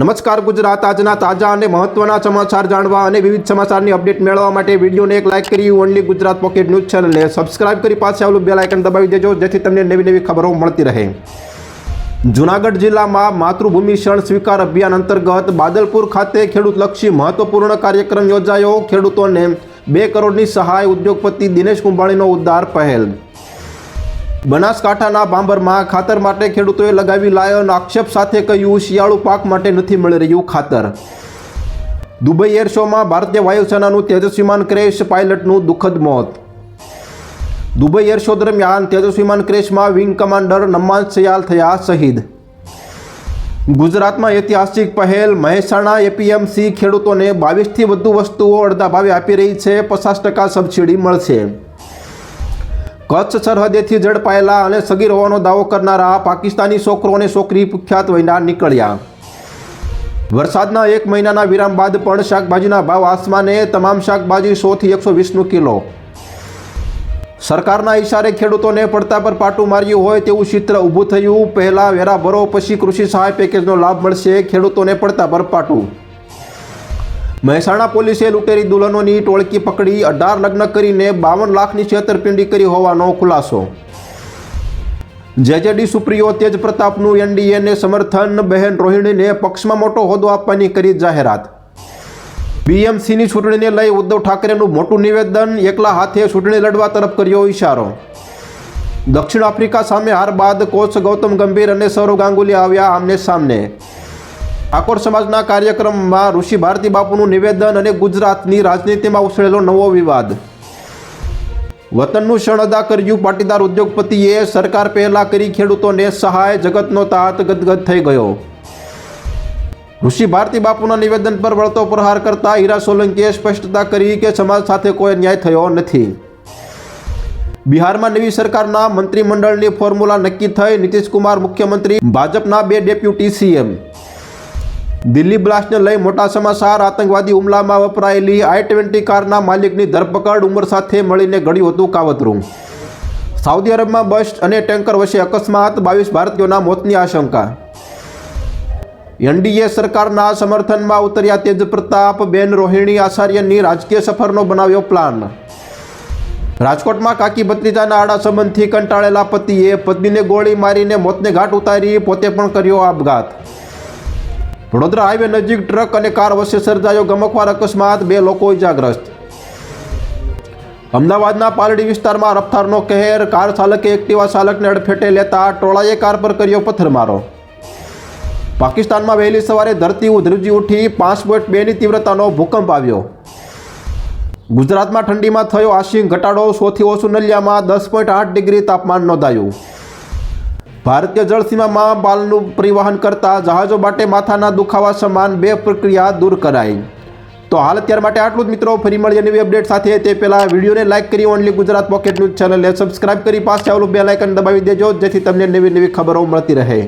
નમસ્કાર ગુજરાત, આજના તાજા અને મહત્વના સમાચાર જાણવા અને વિવિધ સમાચારની અપડેટ મેળવવા માટે વિડીયોને એક લાઇક કરી ઓનલી ગુજરાત પોકેટ ન્યૂઝ ચેનલને સબસ્ક્રાઇબ કરી પાસે આવેલું બેલ આઇકન દબાવી દેજો, જેથી તમને નવી નવી ખબરો મળતી રહે. જુનાગઢ જિલ્લામાં માતૃભૂમિ શરણ સ્વીકાર અભિયાન અંતર્ગત બાદલપુર ખાતે ખેડૂતલક્ષી મહત્વપૂર્ણ કાર્યક્રમ યોજાયો. ખેડૂતોને બે કરોડની સહાય ઉદ્યોગપતિ દિનેશ કુંભાણીનો ઉદ્ધાર પહેલ. બનાસકાંઠાના બાંબરમાં ખાતર માટે ખેડૂતોએ લગાવી લાયન, આક્ષેપ સાથે કહ્યું, શિયાળુ પાક માટે નથી મળી રહ્યું ખાતર. દુબઈ એર શોમાં ભારતીય વાયુસેનાનું તેજસ્વીમાન ક્રેશ, પાયલટનું દુઃખદ મોત. દુબઈ એર શો દરમિયાન તેજસ્વીમાન ક્રેશમાં વિંગ કમાન્ડર નમ્માન સયાલ થયા શહીદ. ગુજરાતમાં ઐતિહાસિક પહેલ, મહેસાણા એપીએમસી ખેડૂતોને બાવીસથી વધુ વસ્તુઓ અડધા ભાવે આપી રહી છે, પચાસ ટકા સબસિડી મળશે. કચ્છ સરહદેથી ઝડપાયેલા અને સગીર હોવાનો દાવો કરનારા પાકિસ્તાની છોકરો અને છોકરી કુખ્યાત વયના નીકળ્યા. વરસાદના એક મહિનાના વિરામ બાદ પણ શાકભાજીના ભાવ આસમાને તમામ શાકભાજી સોથી એકસો વીસનું કિલો. સરકારના ઇશારે ખેડૂતોને પડતા પર પાટું માર્યું હોય તેવું ચિત્ર ઊભું થયું. પહેલાં વેરા ભરો પછી કૃષિ સહાય પેકેજનો લાભ મળશે. ખેડૂતોને પડતા પર પાટું મહેસાણા પોલીસે લૂંટેરી દુલ્હનોની ટોળકી પકડી, અઢાર લગ્ન કરીને બાવન લાખની છેતરપિંડી કરી હોવાનો ખુલાસો. જેજેડી સુપ્રિયો તેજ પ્રતાપનું એનડીએને સમર્થન, બહેન રોહિણીને પક્ષમાં મોટો હોદ્દો આપવાની કરી જાહેરાત. બીએમસીની ચૂંટણીને લઈ ઉદ્ધવ ઠાકરેનું મોટું નિવેદન, એકલા હાથે ચૂંટણી લડવા તરફ કર્યો ઇશારો દક્ષિણ આફ્રિકા સામે હાર બાદ કોચ ગૌતમ ગંભીર અને સૌરવ ગાંગુલી આવ્યા આમને સામને. ઠાકોર સમાજના કાર્યક્રમમાં ઋષિ ભારતી બાપુનું નિવેદન અને ગુજરાતની રાજનીતિમાં ઉછળેલો નવો વિવાદ. વતનનું શણ અદા કર્યું પાટીદાર ઉદ્યોગપતિએ, સરકાર પહેલા કરી ખેડૂતોને સહાય, જગતનો તાત ગદગદ થઈ ગયો. ઋષિ ભારતી બાપુના નિવેદન પર વળતો પ્રહાર કરતા હીરા સોલંકીએ સ્પષ્ટતા કરી કે સમાજ સાથે કોઈ ન્યાય થયો નથી. બિહારમાં નવી સરકારના મંત્રીમંડળની ફોર્મ્યુલા નક્કી થઈ, નીતિશકુમાર મુખ્યમંત્રી, ભાજપના બે ડેપ્યુટી સીએમ. દિલ્હી બ્લાસ્ટને લઈ મોટા સમાચાર, આતંકવાદી હુમલામાં વપરાયેલી આઈ ટ્વેન્ટી કારના માલિકની ધરપકડ ઉંમર સાથે મળીને ગળ્યું હતું કાવતરું. સાઉદી અરબમાં બસ અને ટેન્કર વચ્ચે અકસ્માત, બાવીસ ભારતીયોના મોતની આશંકા. એનડીએ સરકારના સમર્થનમાં ઉતર્યા તેજ પ્રતાપ, બેન રોહિણી આચાર્યની રાજકીય સફરનો બનાવ્યો પ્લાન. રાજકોટમાં કાકી ભત્રીજાના આડા સંબંધથી કંટાળેલા પતિએ પત્નીને ગોળી મારીને મોતને ઘાટ ઉતારી પોતે પણ કર્યો આપઘાત. વડોદરા હાઈવે નજીક ટ્રક અને કાર વચ્ચે સર્જાયો ગમકવાર અકસ્માત. બે લોકો ઇજાગ્રસ્ત. અમદાવાદના પાલડી વિસ્તારમાં રફતારનો કહેર. કાર ચાલકે એક્ટિવા ચાલકને અડફેટે લેતા ટોળાએ કાર પર કર્યો પથ્થરમારો. પાકિસ્તાનમાં વહેલી સવારે ધરતી ઉધરજી ઉઠી પાંચ પોઈન્ટ બેની તીવ્રતાનો ભૂકંપ આવ્યો. ગુજરાતમાં ઠંડીમાં થયો આશિંગ ઘટાડો. સૌથી ઓછું નલિયામાં દસ પોઈન્ટ આઠ ડિગ્રી તાપમાન નોંધાયું. ભારતીય જળસીમામાં માલનું પરિવહન કરતા જહાજો માટે માથાના દુખાવા સમાન બે પ્રક્રિયા દૂર કરાઈ. તો હાલ અત્યાર માટે આટલું જ મિત્રો. ફરી મળીએ નવી અપડેટ સાથે. તે પહેલાં વિડીયોને લાઇક કરી ઓનલી ગુજરાત પોકેટ ન્યૂઝ ચેનલને સબસ્ક્રાઇબ કરી પાસે આવેલું બે લાઇકન દબાવી દેજો, જેથી તમને નવી નવી ખબરો મળતી રહે.